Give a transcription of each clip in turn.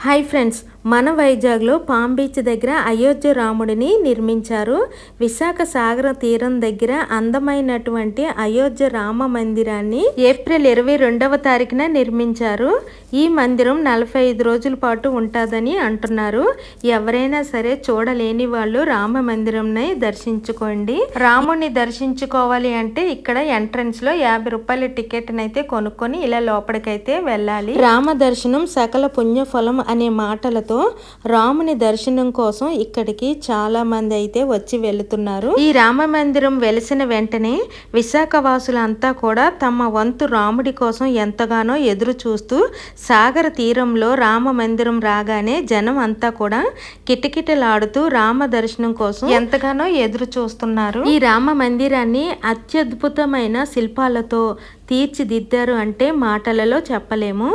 Hi friends మన వైజాగ్లో palm beach దగ్గర అయోధ్య రాముడిని నిర్మించారు. విశాఖ సాగర తీరం దగ్గర అందమైనటువంటి అయోధ్య రామ మందిరాన్ని ఏప్రిల్ ఇరవై రెండవ తారీఖున నిర్మించారు. ఈ మందిరం నలభై ఐదు రోజుల పాటు ఉంటుందని అంటున్నారు. ఎవరైనా సరే చూడలేని వాళ్ళు రామ మందిరంని దర్శించుకోండి. రాముడిని దర్శించుకోవాలి అంటే ఇక్కడ ఎంట్రన్స్లో యాభై రూపాయల టికెట్ అయితే కొనుక్కొని ఇలా లోపలికైతే వెళ్ళాలి. రామ దర్శనం సకల పుణ్యఫలం అనే మాటలతో రాముని దర్శనం కోసం ఇక్కడికి చాలా మంది అయితే వచ్చి వెళుతున్నారు. ఈ రామ మందిరం వెలిసిన వెంటనే విశాఖ వాసులంతా కూడా తమ వంతు రాముడి కోసం ఎంతగానో ఎదురు చూస్తూ సాగర తీరంలో రామ మందిరం రాగానే జనం అంతా కూడా కిటకిటలాడుతూ రామ దర్శనం కోసం ఎంతగానో ఎదురు చూస్తున్నారు ఈ రామ మందిరాన్ని అత్యద్భుతమైన శిల్పాలతో తీర్చిదిద్దారు అంటే మాటలలో చెప్పలేము.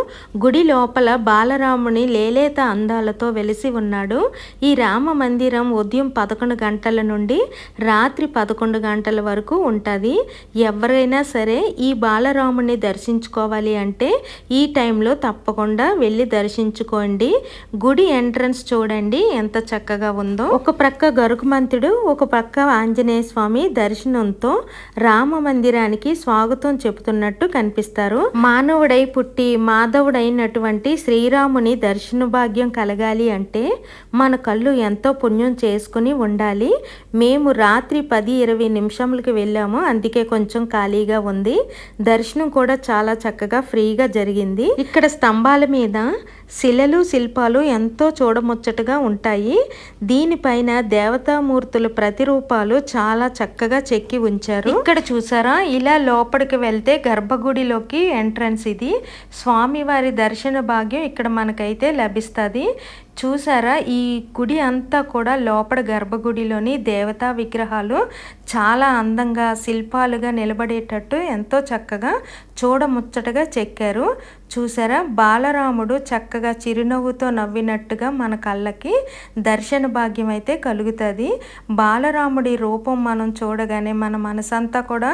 గుడి లోపల బాలరాముని లేలేత అందాలతో వెలిసి ఉన్నాడు. ఈ రామ మందిరం ఉదయం పదకొండు గంటల నుండి రాత్రి పదకొండు గంటల వరకు ఉంటుంది. ఎవరైనా సరే ఈ బాలరాముని దర్శించుకోవాలి అంటే ఈ టైంలో తప్పకుండా వెళ్ళి దర్శించుకోండి. గుడి ఎంట్రన్స్ చూడండి ఎంత చక్కగా ఉందో. ఒక ప్రక్క గరుకుమంతుడు ఒక ప్రక్క ఆంజనేయ స్వామి దర్శనంతో రామ మందిరానికి స్వాగతం చెబుతున్నట్టు కనిపిస్తారు. మానవుడై పుట్టి మాధవుడైనటువంటి శ్రీరాముని దర్శన భాగ్యం కలగాలి అంటే మన కళ్ళు ఎంతో పుణ్యం చేసుకుని ఉండాలి. మేము రాత్రి పది ఇరవై నిమిషములకి వెళ్ళాము. అందుకే కొంచెం ఖాళీగా ఉంది. దర్శనం కూడా చాలా చక్కగా ఫ్రీగా జరిగింది. ఇక్కడ స్తంభాల మీద శిలలు శిల్పాలు ఎంతో చూడముచ్చటగా ఉంటాయి. దీనిపైన దేవతామూర్తుల ప్రతిరూపాలు చాలా చక్కగా చెక్కి ఉంచారు. ఇక్కడ చూసారా? ఇలా లోపలికి వెళ్తే గర్భగుడిలోకి ఎంట్రన్స్ ఇది. స్వామివారి దర్శన భాగ్యం ఇక్కడ మనకైతే లభిస్తుంది. చూసారా? ఈ గుడి అంతా కూడా లోపల గర్భగుడిలోని దేవతా విగ్రహాలు చాలా అందంగా శిల్పాలుగా నిలబడేటట్టు ఎంతో చక్కగా చూడముచ్చటగా చెక్కారు. చూసారా? బాలరాముడు చక్కగా చిరునవ్వుతో నవ్వినట్టుగా మన కళ్ళకి దర్శన భాగ్యం అయితే కలుగుతుంది. బాలరాముడి రూపం మనం చూడగానే మన మనసంతా కూడా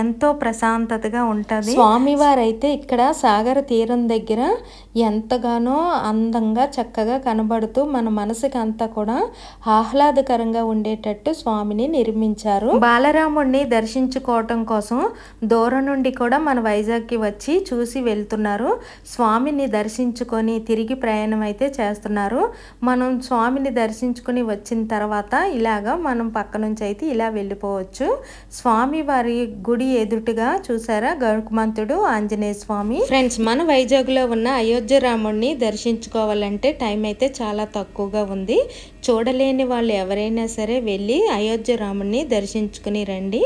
ఎంతో ప్రశాంతతగా ఉంటుంది. స్వామివారైతే ఇక్కడ సాగర తీరం దగ్గర ఎంతగానో అందంగా చక్కగా కనబడుతూ మన మనసుకి అంతా కూడా ఆహ్లాదకరంగా ఉండేటట్టు స్వామిని నిర్మించారు. బాలరాముడిని దర్శించుకోవటం కోసం దూరం నుండి కూడా మన వైజాగ్కి వచ్చి చూసి వెళ్తున్నారు. స్వామిని దర్శించుకొని తిరిగి ప్రయాణం అయితే చేస్తున్నారు. మనం స్వామిని దర్శించుకొని వచ్చిన తర్వాత ఇలాగా మనం పక్క నుంచి అయితే ఇలా వెళ్ళిపోవచ్చు. స్వామి వారి గుడి ఎదుటిగా చూసారా? గరుకుమంతుడు ఆంజనేయ స్వామి. ఫ్రెండ్స్ మన వైజాగ్లో ఉన్న అయోధ్య రాముడిని దర్శించుకోవాలంటే టైం అయితే చాలా తక్కువగా ఉంది. చూడలేని వాళ్ళు ఎవరైనా సరే వెళ్ళి అయోధ్య రాముడిని దర్శించుకుని రండి.